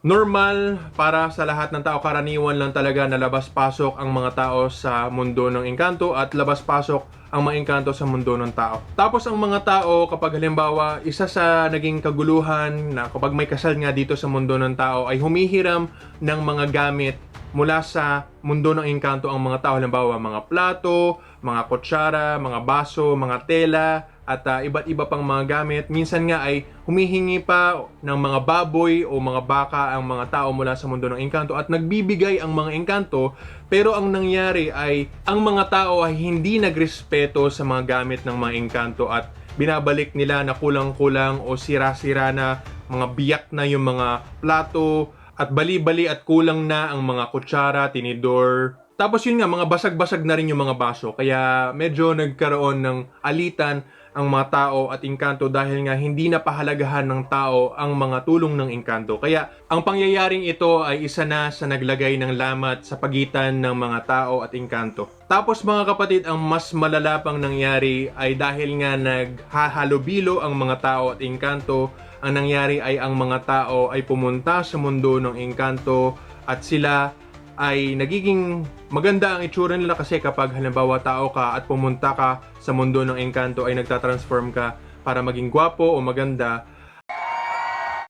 Normal para sa lahat ng tao, karaniwan lang talaga na labas-pasok ang mga tao sa mundo ng engkanto at labas-pasok ang mga engkanto sa mundo ng tao. Tapos ang mga tao, kapag halimbawa, isa sa naging kaguluhan na kapag may kasal nga dito sa mundo ng tao ay humihiram ng mga gamit mula sa mundo ng engkanto ang mga tao. Halimbawa, mga plato, mga kutsara, mga baso, mga tela, at ah, iba't iba pang mga gamit. Minsan nga ay humihingi pa ng mga baboy o mga baka ang mga tao mula sa mundo ng engkanto at nagbibigay ang mga engkanto pero ang nangyari ay ang mga tao ay hindi nagrespeto sa mga gamit ng mga engkanto at binabalik nila na kulang-kulang o sira-sira na mga biyak na yung mga plato at bali-bali at kulang na ang mga kutsara, tinidor. Tapos yun nga, mga basag-basag na rin yung mga baso. Kaya medyo nagkaroon ng alitan ang mga tao at engkanto dahil nga hindi na pahalagahan ng tao ang mga tulong ng engkanto. Kaya ang pangyayaring ito ay isa na sa naglagay ng lamat sa pagitan ng mga tao at engkanto. Tapos mga kapatid, ang mas malala pang nangyari ay dahil nga naghahalubilo ang mga tao at engkanto, ang nangyari ay ang mga tao ay pumunta sa mundo ng engkanto at sila ay nagiging maganda ang itsura nila kasi kapag halimbawa tao ka at pumunta ka sa mundo ng engkanto ay nagtatransform ka para maging gwapo o maganda